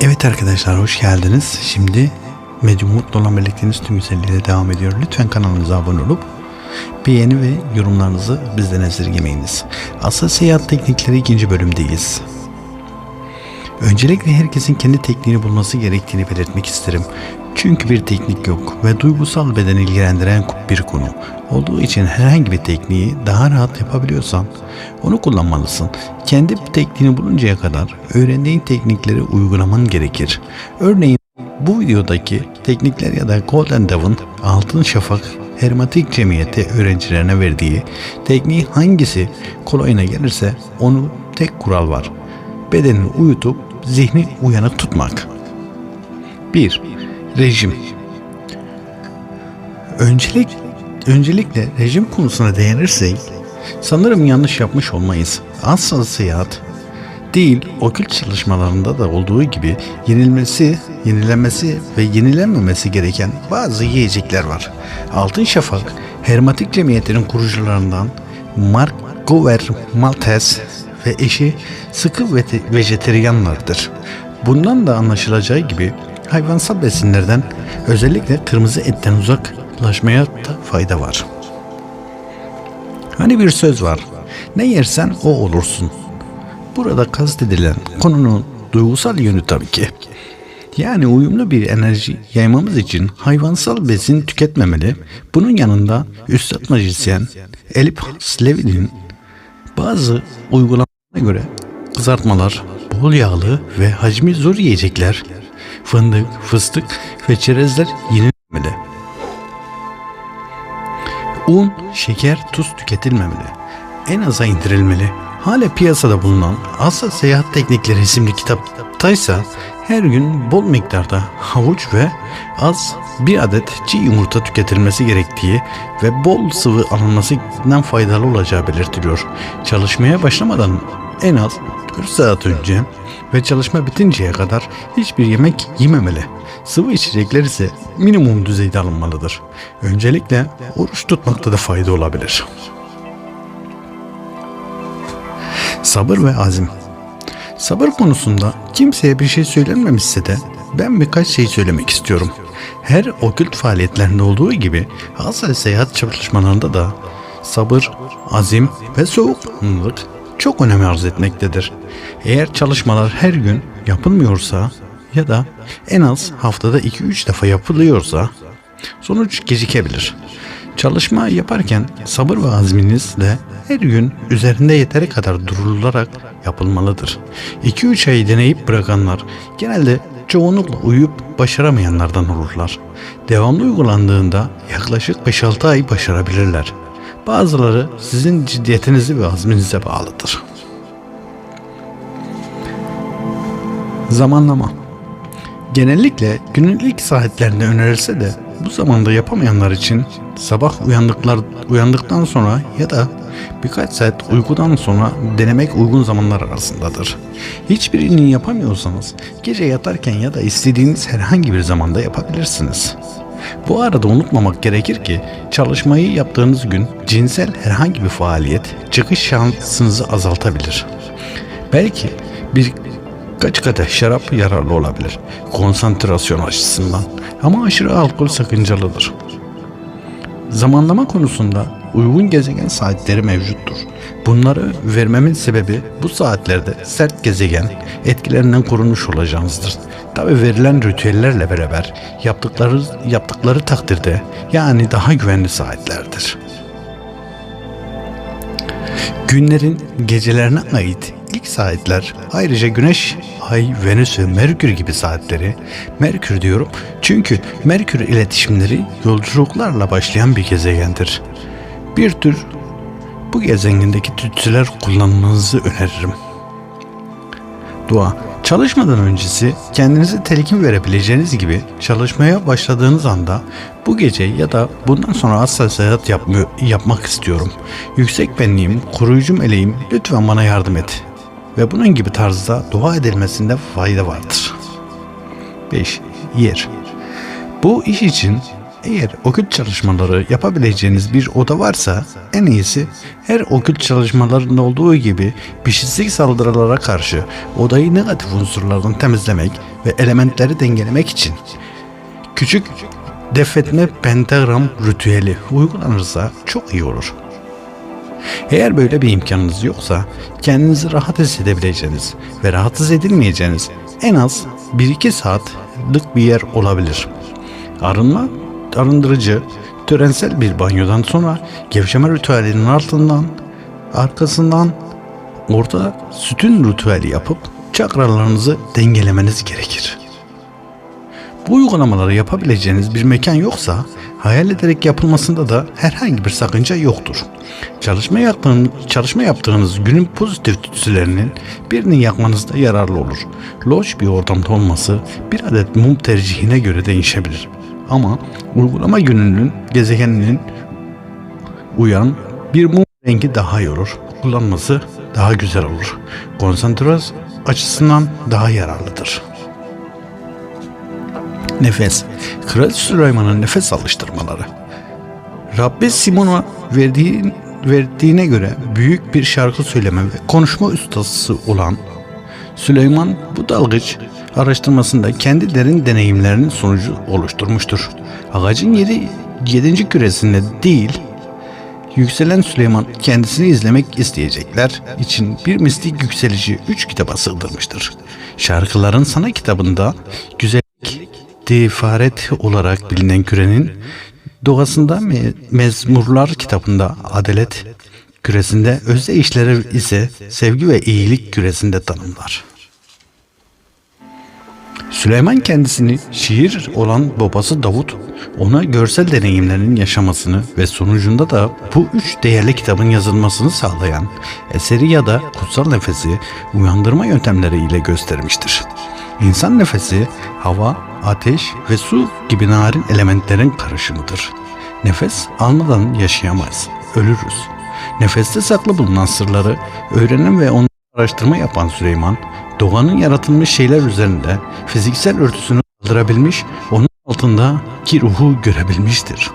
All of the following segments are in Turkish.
Evet arkadaşlar hoş geldiniz. Şimdi Medium Mutlu olan birlikteliğiniz tüm güzelliğiyle devam ediyor. Lütfen kanalımıza abone olup beğeni ve yorumlarınızı bizden esirgemeyiniz. Asıl seyahat teknikleri ikinci bölümdeyiz. Öncelikle herkesin kendi tekniğini bulması gerektiğini belirtmek isterim. Çünkü bir teknik yok ve duygusal bedeni ilgilendiren bir konu. Olduğu için herhangi bir tekniği daha rahat yapabiliyorsan onu kullanmalısın. Kendi tekniğini buluncaya kadar öğrendiğin teknikleri uygulaman gerekir. Örneğin bu videodaki teknikler ya da Golden Dawn Altın Şafak Hermetik Cemiyeti öğrencilerine verdiği tekniği hangisi kolayına gelirse onu tek kural var. Bedenini uyutup zihni uyanık tutmak. 1. Rejim Öncelik, öncelikle rejim konusuna değinirsek sanırım yanlış yapmış olmayız. Asıl seyahat değil, okült çalışmalarında da olduğu gibi yenilmesi, yenilenmesi ve yenilenmemesi gereken bazı yiyecekler var. Altın Şafak, Hermetik Cemiyeti'nin kurucularından Mark Gover Maltese ve eşi sıkı vete- vejeteryanlardır. Bundan da anlaşılacağı gibi hayvansal besinlerden özellikle kırmızı etten uzaklaşmaya da fayda var. Hani bir söz var. Ne yersen o olursun. Burada kastedilen konunun duygusal yönü tabii ki. Yani uyumlu bir enerji yaymamız için hayvansal besin tüketmemeli. Bunun yanında Üstad Majisyen Elip Slevin'in bazı uygulamalarına göre kızartmalar, bol yağlı ve hacmi zor yiyecekler, fındık, fıstık ve çerezler yenilmemeli. Un, şeker, tuz tüketilmemeli. En aza indirilmeli. Hala piyasada bulunan Asya Seyahat Teknikleri isimli kitaptaysa her gün bol miktarda havuç ve az bir adet çiğ yumurta tüketilmesi gerektiği ve bol sıvı alınmasından faydalı olacağı belirtiliyor. Çalışmaya başlamadan en az 4 saat önce ve çalışma bitinceye kadar hiçbir yemek yememeli. Sıvı içecekler ise minimum düzeyde alınmalıdır. Öncelikle oruç tutmakta da fayda olabilir. Sabır ve azim. Sabır konusunda kimseye bir şey söylenmemişse de ben birkaç şey söylemek istiyorum. Her okült faaliyetlerinde olduğu gibi asıl seyahat çalışmalarında da sabır, azim ve soğukkanlılık çok önem arz etmektedir. Eğer çalışmalar her gün yapılmıyorsa ya da en az haftada 2-3 defa yapılıyorsa sonuç gecikebilir. Çalışma yaparken sabır ve azminizle her gün üzerinde yeteri kadar durularak yapılmalıdır. 2-3 ay deneyip bırakanlar genelde çoğunlukla uyup başaramayanlardan olurlar. Devamlı uygulandığında yaklaşık 5-6 ay başarabilirler. Bazıları sizin ciddiyetinizi ve azminize bağlıdır. Zamanlama Genellikle günün ilk saatlerinde önerilse de bu zamanda yapamayanlar için sabah uyandıklar uyandıktan sonra ya da birkaç saat uykudan sonra denemek uygun zamanlar arasındadır. Hiçbirini yapamıyorsanız gece yatarken ya da istediğiniz herhangi bir zamanda yapabilirsiniz. Bu arada unutmamak gerekir ki çalışmayı yaptığınız gün cinsel herhangi bir faaliyet çıkış şansınızı azaltabilir. Belki bir Kaç kadeh şarap yararlı olabilir konsantrasyon açısından ama aşırı alkol sakıncalıdır. Zamanlama konusunda uygun gezegen saatleri mevcuttur. Bunları vermemin sebebi bu saatlerde sert gezegen etkilerinden korunmuş olacağınızdır. Tabi verilen ritüellerle beraber yaptıkları yaptıkları takdirde yani daha güvenli saatlerdir. Günlerin gecelerine ait ilk saatler ayrıca Güneş, Ay, Venüs ve Merkür gibi saatleri Merkür diyorum çünkü Merkür iletişimleri yolculuklarla başlayan bir gezegendir. Bir tür bu gezegendeki tütsüler kullanmanızı öneririm. Dua Çalışmadan öncesi kendinize telkin verebileceğiniz gibi çalışmaya başladığınız anda bu gece ya da bundan sonra asla seyahat yapmıyor, yapmak istiyorum. Yüksek benliğim, koruyucu meleğim lütfen bana yardım et. Ve bunun gibi tarzda dua edilmesinde fayda vardır. 5. Yer Bu iş için Eğer okült çalışmaları yapabileceğiniz bir oda varsa en iyisi her okült çalışmalarında olduğu gibi pişislik saldırılara karşı odayı negatif unsurlardan temizlemek ve elementleri dengelemek için küçük defetme pentagram ritüeli uygulanırsa çok iyi olur. Eğer böyle bir imkanınız yoksa kendinizi rahat hissedebileceğiniz ve rahatsız edilmeyeceğiniz en az 1-2 saatlik bir yer olabilir. Arınma, arındırıcı, törensel bir banyodan sonra gevşeme ritüelinin altından, arkasından orta sütün ritüeli yapıp çakralarınızı dengelemeniz gerekir. Bu uygulamaları yapabileceğiniz bir mekan yoksa hayal ederek yapılmasında da herhangi bir sakınca yoktur. Çalışma, yaptığın, çalışma yaptığınız günün pozitif tütsülerinin birini yakmanızda yararlı olur. Loş bir ortamda olması bir adet mum tercihine göre değişebilir. Ama uygulama gününün gezegeninin uyan bir mum rengi daha iyi olur. Kullanması daha güzel olur. Konsantrasyon açısından daha yararlıdır. Nefes. Kral Süleyman'ın nefes alıştırmaları. Rabbi Simon'a verdiği, verdiğine göre büyük bir şarkı söyleme ve konuşma ustası olan Süleyman bu dalgıç araştırmasında kendi derin deneyimlerinin sonucu oluşturmuştur. Ağacın yedi, yedinci küresinde değil, yükselen Süleyman kendisini izlemek isteyecekler için bir mistik yükselici üç kitaba sığdırmıştır. Şarkıların sana kitabında güzellik, difaret olarak bilinen kürenin doğasında me- mezmurlar kitabında adalet küresinde özde işleri ise sevgi ve iyilik küresinde tanımlar. Süleyman kendisini şiir olan babası Davut ona görsel deneyimlerin yaşamasını ve sonucunda da bu üç değerli kitabın yazılmasını sağlayan eseri ya da kutsal nefesi uyandırma yöntemleriyle göstermiştir. İnsan nefesi hava, ateş ve su gibi narin elementlerin karışımıdır. Nefes almadan yaşayamayız, ölürüz. Nefeste saklı bulunan sırları öğrenen ve onu araştırma yapan Süleyman, doğanın yaratılmış şeyler üzerinde fiziksel örtüsünü kaldırabilmiş, onun altındaki ruhu görebilmiştir.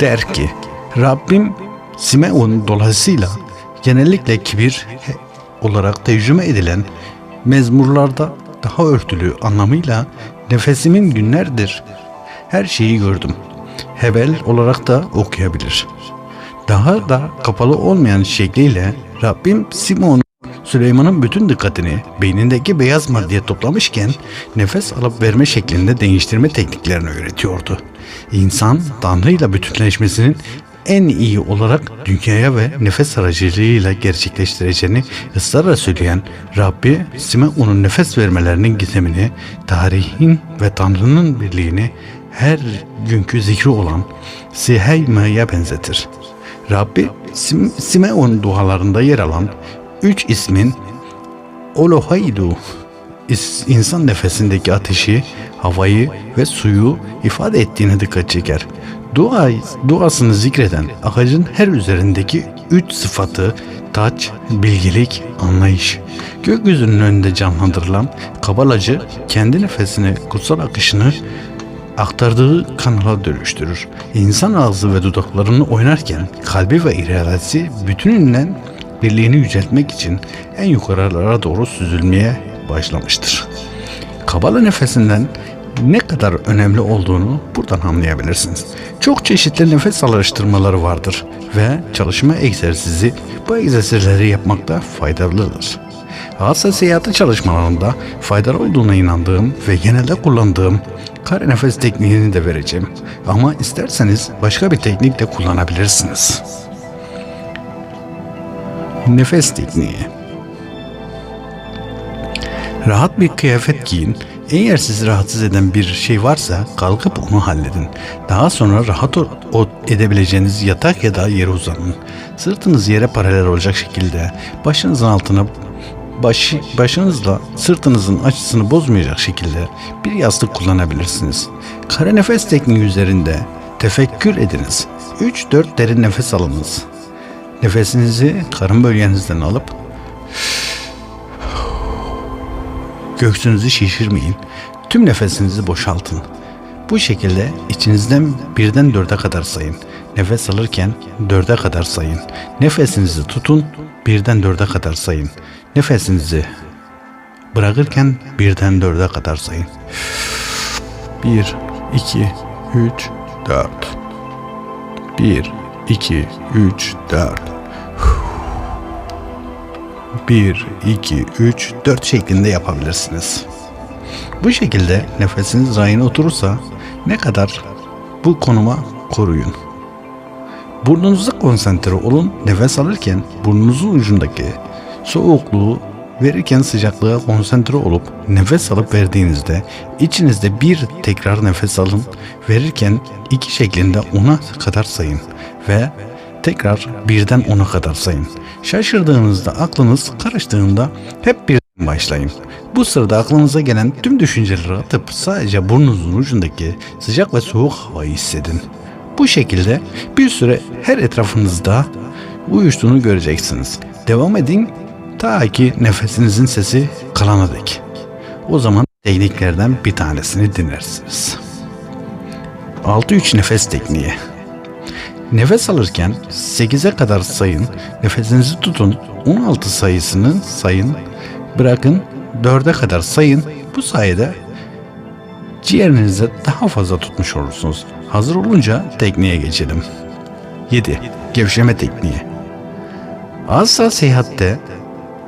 Der ki, Rabbim Simeon dolayısıyla genellikle kibir olarak tercüme edilen mezmurlarda daha örtülü anlamıyla nefesimin günlerdir. Her şeyi gördüm. Hebel olarak da okuyabilir. Daha da kapalı olmayan şekliyle Rabbim Simon Süleyman'ın bütün dikkatini beynindeki beyaz maddeye toplamışken nefes alıp verme şeklinde değiştirme tekniklerini öğretiyordu. İnsan Tanrı ile bütünleşmesinin en iyi olarak dünyaya ve nefes aracılığıyla gerçekleştireceğini ısrarla söyleyen Rabbi Simeon'un nefes vermelerinin gizemini, tarihin ve Tanrı'nın birliğini her günkü zikri olan Siheyme'ye benzetir. Rabbi Sim Simeon dualarında yer alan üç ismin Olohaydu insan nefesindeki ateşi, havayı ve suyu ifade ettiğine dikkat çeker. Dua, duasını zikreden ağacın her üzerindeki üç sıfatı taç, bilgelik, anlayış. Gökyüzünün önünde canlandırılan kabalacı kendi nefesini, kutsal akışını aktardığı kanala dönüştürür. İnsan ağzı ve dudaklarını oynarken kalbi ve iradesi bütünüyle birliğini yüceltmek için en yukarılara doğru süzülmeye başlamıştır. Kabala nefesinden ne kadar önemli olduğunu buradan anlayabilirsiniz. Çok çeşitli nefes alıştırmaları vardır ve çalışma egzersizi bu egzersizleri yapmakta faydalıdır. Hasta seyahati çalışmalarında faydalı olduğuna inandığım ve genelde kullandığım kare nefes tekniğini de vereceğim. Ama isterseniz başka bir teknik de kullanabilirsiniz. Nefes tekniği Rahat bir kıyafet giyin. Eğer sizi rahatsız eden bir şey varsa kalkıp onu halledin. Daha sonra rahat edebileceğiniz yatak ya da yere uzanın. Sırtınız yere paralel olacak şekilde başınızın altına başı, başınızla sırtınızın açısını bozmayacak şekilde bir yastık kullanabilirsiniz. Kare nefes tekniği üzerinde tefekkür ediniz. 3-4 derin nefes alınız. Nefesinizi karın bölgenizden alıp göğsünüzü şişirmeyin. Tüm nefesinizi boşaltın. Bu şekilde içinizden birden dörde kadar sayın. Nefes alırken dörde kadar sayın. Nefesinizi tutun, birden dörde kadar sayın. Nefesinizi bırakırken birden dörde kadar sayın. 1, 2, 3, 4. 1, 2, 3, 4. 1, 2, 3, 4 şeklinde yapabilirsiniz. Bu şekilde nefesiniz rayına oturursa ne kadar bu konuma koruyun. Burnunuza konsantre olun. Nefes alırken burnunuzun ucundaki soğukluğu verirken sıcaklığa konsantre olup nefes alıp verdiğinizde içinizde bir tekrar nefes alın. Verirken iki şeklinde ona kadar sayın ve tekrar birden ona kadar sayın. Şaşırdığınızda aklınız karıştığında hep birden başlayın. Bu sırada aklınıza gelen tüm düşünceleri atıp sadece burnunuzun ucundaki sıcak ve soğuk havayı hissedin. Bu şekilde bir süre her etrafınızda uyuştuğunu göreceksiniz. Devam edin ta ki nefesinizin sesi kalana dek. O zaman tekniklerden bir tanesini dinlersiniz. 6-3 nefes tekniği. Nefes alırken 8'e kadar sayın, nefesinizi tutun, 16 sayısını sayın, bırakın 4'e kadar sayın. Bu sayede ciğerinize daha fazla tutmuş olursunuz. Hazır olunca tekniğe geçelim. 7. Gevşeme tekniği. Asla seyahatte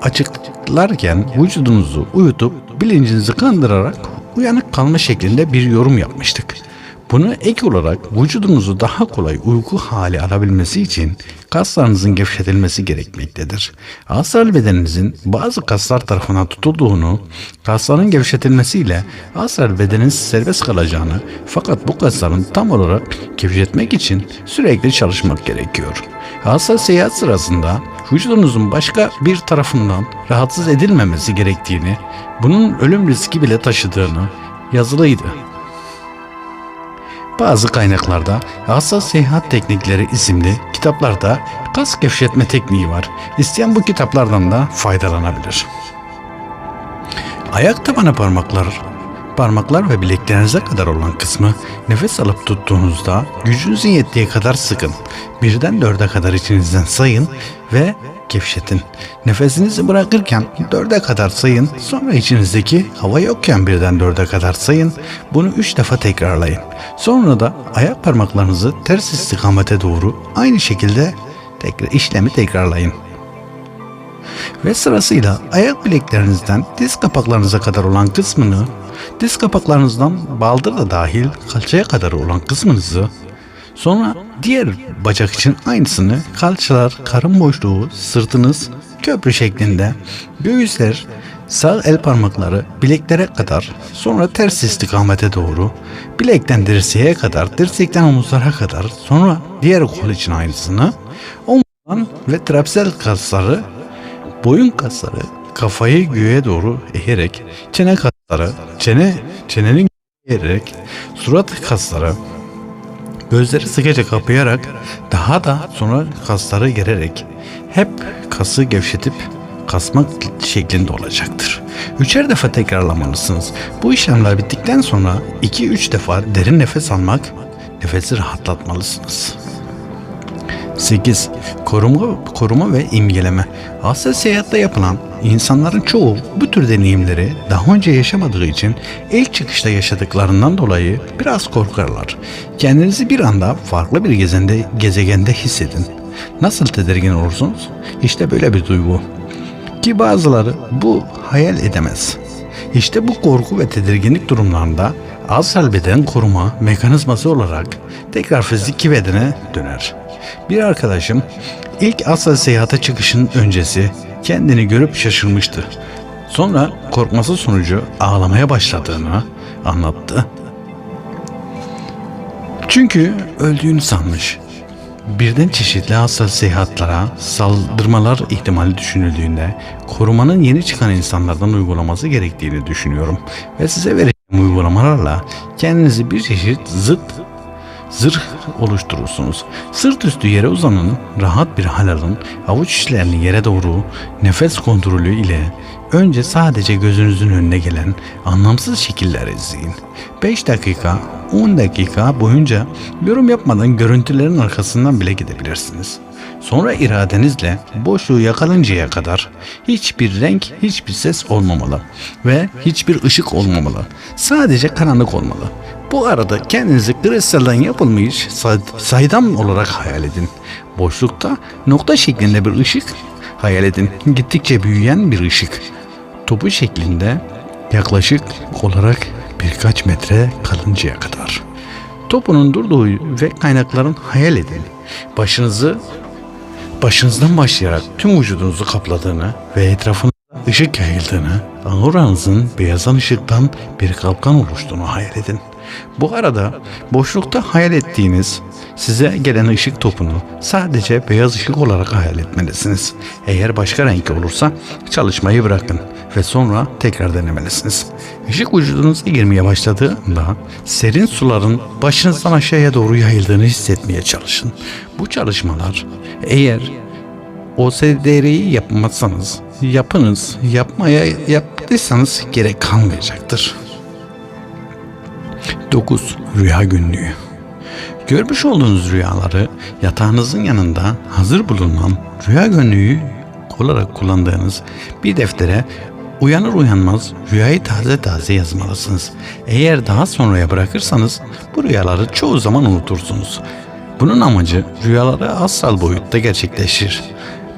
açıklarken vücudunuzu uyutup bilincinizi kandırarak uyanık kalma şeklinde bir yorum yapmıştık. Bunu ek olarak vücudunuzu daha kolay uyku hali alabilmesi için kaslarınızın gevşetilmesi gerekmektedir. Astral bedeninizin bazı kaslar tarafından tutulduğunu, kasların gevşetilmesiyle astral bedenin serbest kalacağını fakat bu kasların tam olarak gevşetmek için sürekli çalışmak gerekiyor. Astral seyahat sırasında vücudunuzun başka bir tarafından rahatsız edilmemesi gerektiğini, bunun ölüm riski bile taşıdığını yazılıydı. Bazı kaynaklarda Hassas Seyahat Teknikleri isimli kitaplarda kas gevşetme tekniği var. İsteyen bu kitaplardan da faydalanabilir. Ayak tabanı parmaklar, parmaklar ve bileklerinize kadar olan kısmı nefes alıp tuttuğunuzda gücünüzün yettiği kadar sıkın. Birden dörde kadar içinizden sayın ve gevşetin. Nefesinizi bırakırken dörde kadar sayın. Sonra içinizdeki hava yokken birden dörde kadar sayın. Bunu üç defa tekrarlayın. Sonra da ayak parmaklarınızı ters istikamete doğru aynı şekilde tekrar işlemi tekrarlayın. Ve sırasıyla ayak bileklerinizden diz kapaklarınıza kadar olan kısmını, diz kapaklarınızdan baldır da dahil kalçaya kadar olan kısmınızı Sonra diğer bacak için aynısını kalçalar, karın boşluğu, sırtınız köprü şeklinde, göğüsler, sağ el parmakları bileklere kadar, sonra ters istikamete doğru, bilekten dirseğe kadar, dirsekten omuzlara kadar, sonra diğer kol için aynısını, omuzdan ve trapsel kasları, boyun kasları, kafayı göğe doğru eğerek, çene kasları, çene, çenenin eğerek, surat kasları, Gözleri sıkıca kapayarak daha da sonra kasları gererek hep kası gevşetip kasmak şeklinde olacaktır. Üçer defa tekrarlamalısınız. Bu işlemler bittikten sonra 2-3 defa derin nefes almak, nefesi rahatlatmalısınız. 8. Koruma, koruma ve imgeleme. Asya seyahatte yapılan insanların çoğu bu tür deneyimleri daha önce yaşamadığı için ilk çıkışta yaşadıklarından dolayı biraz korkarlar. Kendinizi bir anda farklı bir gezende, gezegende hissedin. Nasıl tedirgin olursunuz? İşte böyle bir duygu. Ki bazıları bu hayal edemez. İşte bu korku ve tedirginlik durumlarında astral beden koruma mekanizması olarak tekrar fiziki bedene döner. Bir arkadaşım ilk asla seyahate çıkışının öncesi kendini görüp şaşırmıştı. Sonra korkması sonucu ağlamaya başladığını anlattı. Çünkü öldüğünü sanmış. Birden çeşitli hassas seyahatlara saldırmalar ihtimali düşünüldüğünde korumanın yeni çıkan insanlardan uygulaması gerektiğini düşünüyorum. Ve size vereceğim uygulamalarla kendinizi bir çeşit zıt zırh oluşturursunuz. Sırt üstü yere uzanın, rahat bir hal alın, avuç içlerini yere doğru nefes kontrolü ile önce sadece gözünüzün önüne gelen anlamsız şekiller izleyin. 5 dakika, 10 dakika boyunca yorum yapmadan görüntülerin arkasından bile gidebilirsiniz. Sonra iradenizle boşluğu yakalıncaya kadar hiçbir renk, hiçbir ses olmamalı ve hiçbir ışık olmamalı. Sadece karanlık olmalı. Bu arada kendinizi kristalden yapılmış say- saydam olarak hayal edin. Boşlukta nokta şeklinde bir ışık hayal edin. Gittikçe büyüyen bir ışık. Topu şeklinde yaklaşık olarak birkaç metre kalıncaya kadar. Topunun durduğu ve kaynakların hayal edin. Başınızı başınızdan başlayarak tüm vücudunuzu kapladığını ve etrafında ışık yayıldığını, auranızın beyazan ışıktan bir kalkan oluştuğunu hayal edin. Bu arada boşlukta hayal ettiğiniz size gelen ışık topunu sadece beyaz ışık olarak hayal etmelisiniz. Eğer başka renk olursa çalışmayı bırakın ve sonra tekrar denemelisiniz. Işık vücudunuza girmeye başladığında serin suların başınızdan aşağıya doğru yayıldığını hissetmeye çalışın. Bu çalışmalar eğer OSDR'yi yapmazsanız yapınız yapmaya yaptıysanız gerek kalmayacaktır. 9. Rüya günlüğü Görmüş olduğunuz rüyaları yatağınızın yanında hazır bulunan rüya günlüğü olarak kullandığınız bir deftere uyanır uyanmaz rüyayı taze taze yazmalısınız. Eğer daha sonraya bırakırsanız bu rüyaları çoğu zaman unutursunuz. Bunun amacı rüyaları astral boyutta gerçekleşir.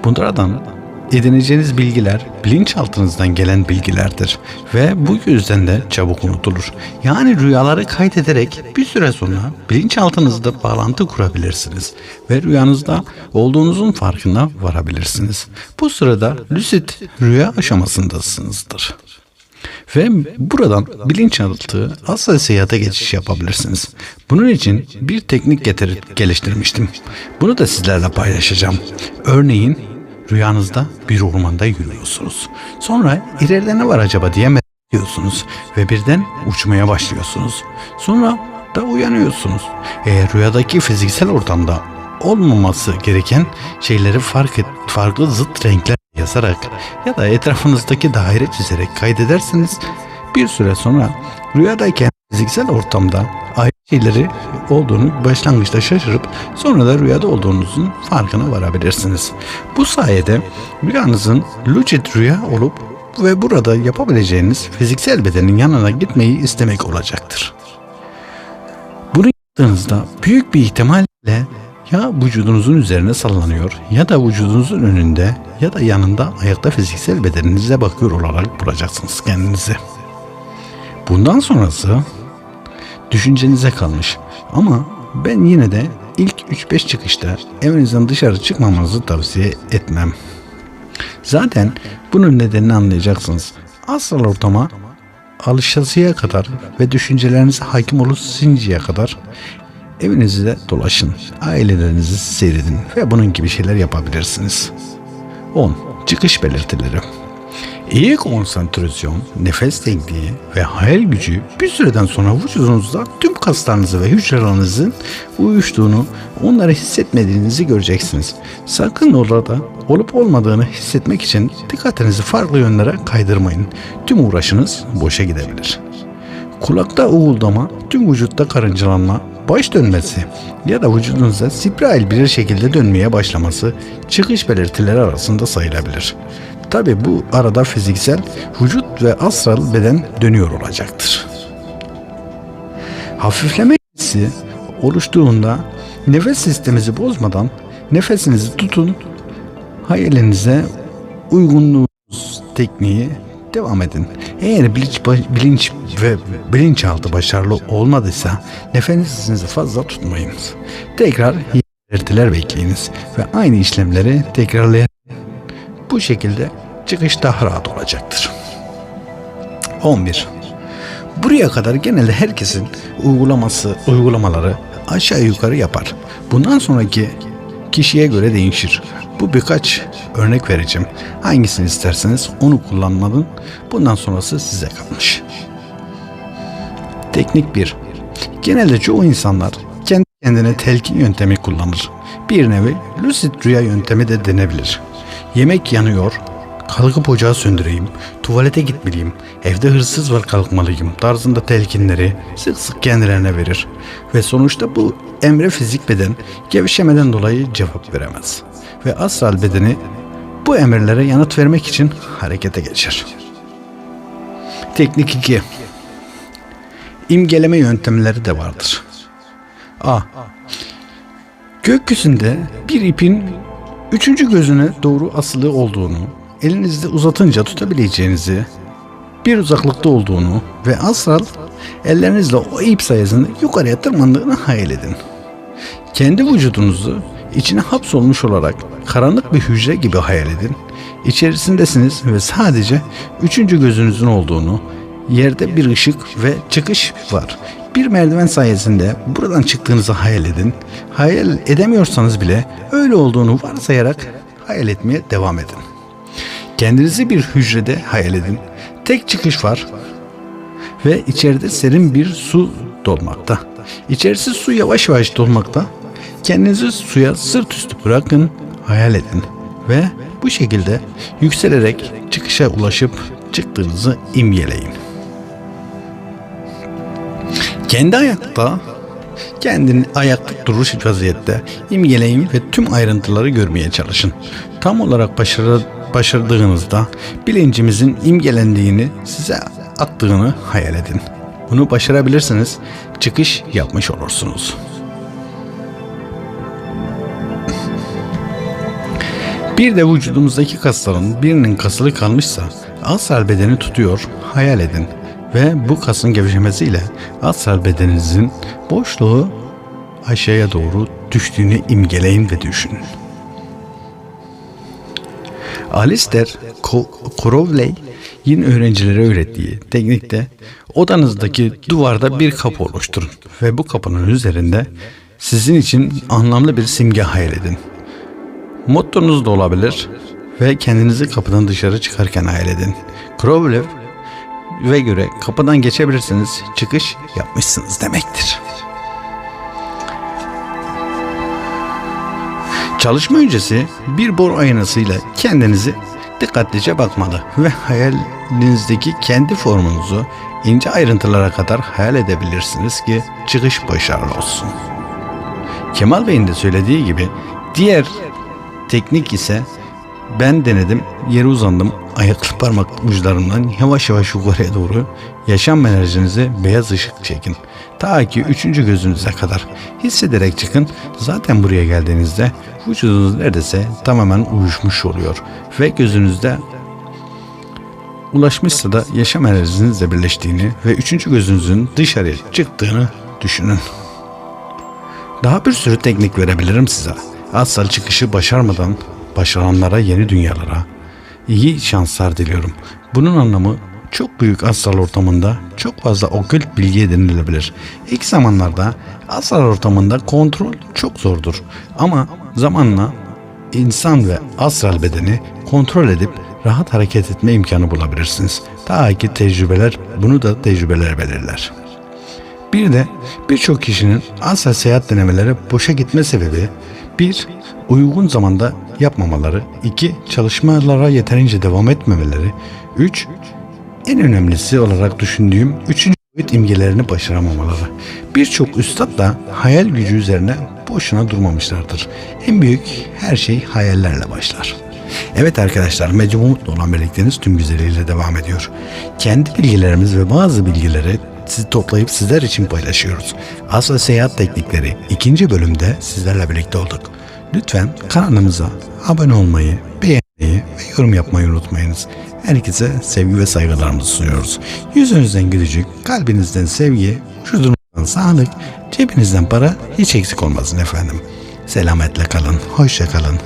Bunlardan edineceğiniz bilgiler bilinçaltınızdan gelen bilgilerdir ve bu yüzden de çabuk unutulur. Yani rüyaları kaydederek bir süre sonra bilinçaltınızda bağlantı kurabilirsiniz ve rüyanızda olduğunuzun farkına varabilirsiniz. Bu sırada lucid rüya aşamasındasınızdır. Ve buradan bilinçaltı asıl seyahate geçiş yapabilirsiniz. Bunun için bir teknik getirip geliştirmiştim. Bunu da sizlerle paylaşacağım. Örneğin rüyanızda bir ormanda yürüyorsunuz. Sonra ileride ne var acaba diye merak ediyorsunuz ve birden uçmaya başlıyorsunuz. Sonra da uyanıyorsunuz. Eğer rüyadaki fiziksel ortamda olmaması gereken şeyleri fark et, farklı zıt renkler yazarak ya da etrafınızdaki daire çizerek kaydederseniz bir süre sonra rüyadayken fiziksel ortamda ayrı şeyleri olduğunu başlangıçta şaşırıp sonra da rüyada olduğunuzun farkına varabilirsiniz. Bu sayede rüyanızın lucid rüya olup ve burada yapabileceğiniz fiziksel bedenin yanına gitmeyi istemek olacaktır. Bunu yaptığınızda büyük bir ihtimalle ya vücudunuzun üzerine sallanıyor ya da vücudunuzun önünde ya da yanında ayakta fiziksel bedeninize bakıyor olarak bulacaksınız kendinizi. Bundan sonrası düşüncenize kalmış. Ama ben yine de ilk 3-5 çıkışta evinizden dışarı çıkmamanızı tavsiye etmem. Zaten bunun nedenini anlayacaksınız. Asıl ortama alışasıya kadar ve düşüncelerinize hakim oluşuncaya kadar evinizde dolaşın, ailelerinizi seyredin ve bunun gibi şeyler yapabilirsiniz. 10. Çıkış belirtileri İyi konsantrasyon, nefes tekniği ve hayal gücü bir süreden sonra vücudunuzda tüm kaslarınızı ve hücrelerinizin uyuştuğunu, onları hissetmediğinizi göreceksiniz. Sakın orada olup olmadığını hissetmek için dikkatinizi farklı yönlere kaydırmayın. Tüm uğraşınız boşa gidebilir. Kulakta uğuldama, tüm vücutta karıncalanma, baş dönmesi ya da vücudunuzda spiral bir şekilde dönmeye başlaması çıkış belirtileri arasında sayılabilir. Tabi bu arada fiziksel, vücut ve astral beden dönüyor olacaktır. Hafifleme hissi oluştuğunda nefes sisteminizi bozmadan nefesinizi tutun, hayalinize uygunluğunuz tekniği devam edin. Eğer bilinç, bilinç ve bilinçaltı başarılı olmadıysa nefesinizi fazla tutmayınız. Tekrar belirtiler bekleyiniz ve aynı işlemleri tekrarlayarak bu şekilde çıkış daha rahat olacaktır. 11. Buraya kadar genelde herkesin uygulaması, uygulamaları aşağı yukarı yapar. Bundan sonraki kişiye göre değişir. Bu birkaç örnek vereceğim. Hangisini isterseniz onu kullanmanın bundan sonrası size kalmış. Teknik 1. Genelde çoğu insanlar kendi kendine telkin yöntemi kullanır. Bir nevi lucid rüya yöntemi de denebilir. Yemek yanıyor, kalkıp ocağı söndüreyim, tuvalete gitmeliyim, evde hırsız var kalkmalıyım tarzında telkinleri sık sık kendilerine verir. Ve sonuçta bu emre fizik beden gevşemeden dolayı cevap veremez. Ve astral bedeni bu emirlere yanıt vermek için harekete geçer. Teknik 2 İmgeleme yöntemleri de vardır. A. Gökyüzünde bir ipin üçüncü gözüne doğru asılı olduğunu, elinizde uzatınca tutabileceğinizi, bir uzaklıkta olduğunu ve astral ellerinizle o ip sayesinde yukarıya tırmandığını hayal edin. Kendi vücudunuzu içine hapsolmuş olarak karanlık bir hücre gibi hayal edin. İçerisindesiniz ve sadece üçüncü gözünüzün olduğunu, yerde bir ışık ve çıkış var. Bir merdiven sayesinde buradan çıktığınızı hayal edin. Hayal edemiyorsanız bile öyle olduğunu varsayarak hayal etmeye devam edin. Kendinizi bir hücrede hayal edin. Tek çıkış var ve içeride serin bir su dolmakta. İçerisi su yavaş yavaş dolmakta. Kendinizi suya sırt üstü bırakın, hayal edin ve bu şekilde yükselerek çıkışa ulaşıp çıktığınızı imgeleyin. Kendi ayakta, kendini ayakta duruş vaziyette imgeleyin ve tüm ayrıntıları görmeye çalışın. Tam olarak başarı, başardığınızda bilincimizin imgelendiğini size attığını hayal edin. Bunu başarabilirsiniz, çıkış yapmış olursunuz. Bir de vücudumuzdaki kasların birinin kasılı kalmışsa astral bedeni tutuyor, hayal edin ve bu kasın gevşemesiyle astral bedeninizin boşluğu aşağıya doğru düştüğünü imgeleyin ve düşünün. Alistair Crowley yeni öğrencilere öğrettiği teknikte odanızdaki duvarda bir kapı oluşturun ve bu kapının üzerinde sizin için anlamlı bir simge hayal edin. Mottonuz da olabilir ve kendinizi kapıdan dışarı çıkarken hayal edin. Crowley ve göre kapıdan geçebilirsiniz, çıkış yapmışsınız demektir. Çalışma öncesi bir bor aynasıyla kendinizi dikkatlice bakmalı ve hayalinizdeki kendi formunuzu ince ayrıntılara kadar hayal edebilirsiniz ki çıkış başarılı olsun. Kemal Bey'in de söylediği gibi diğer teknik ise ben denedim, yere uzandım, ayaklı parmak uçlarımdan yavaş yavaş yukarıya doğru yaşam enerjinizi beyaz ışık çekin. Ta ki üçüncü gözünüze kadar hissederek çıkın. Zaten buraya geldiğinizde vücudunuz neredeyse tamamen uyuşmuş oluyor. Ve gözünüzde ulaşmışsa da yaşam enerjinizle birleştiğini ve üçüncü gözünüzün dışarıya çıktığını düşünün. Daha bir sürü teknik verebilirim size. Asal çıkışı başarmadan başaranlara yeni dünyalara iyi şanslar diliyorum. Bunun anlamı çok büyük astral ortamında çok fazla okült bilgi edinilebilir. İlk zamanlarda astral ortamında kontrol çok zordur. Ama zamanla insan ve astral bedeni kontrol edip rahat hareket etme imkanı bulabilirsiniz. Ta ki tecrübeler bunu da tecrübeler belirler. Bir de birçok kişinin asla seyahat denemeleri boşa gitme sebebi bir, uygun zamanda yapmamaları, iki, çalışmalara yeterince devam etmemeleri, üç, en önemlisi olarak düşündüğüm üçüncü boyut imgelerini başaramamaları. Birçok üstad da hayal gücü üzerine boşuna durmamışlardır. En büyük her şey hayallerle başlar. Evet arkadaşlar Medyum Umut'la olan birlikteliğiniz tüm güzelliğiyle devam ediyor. Kendi bilgilerimiz ve bazı bilgileri sizi toplayıp sizler için paylaşıyoruz. Asla seyahat teknikleri ikinci bölümde sizlerle birlikte olduk. Lütfen kanalımıza abone olmayı, beğenmeyi ve yorum yapmayı unutmayınız. Herkese sevgi ve saygılarımızı sunuyoruz. Yüzünüzden gülücük, kalbinizden sevgi, vücudunuzdan sağlık, cebinizden para hiç eksik olmasın efendim. Selametle kalın, hoşça kalın.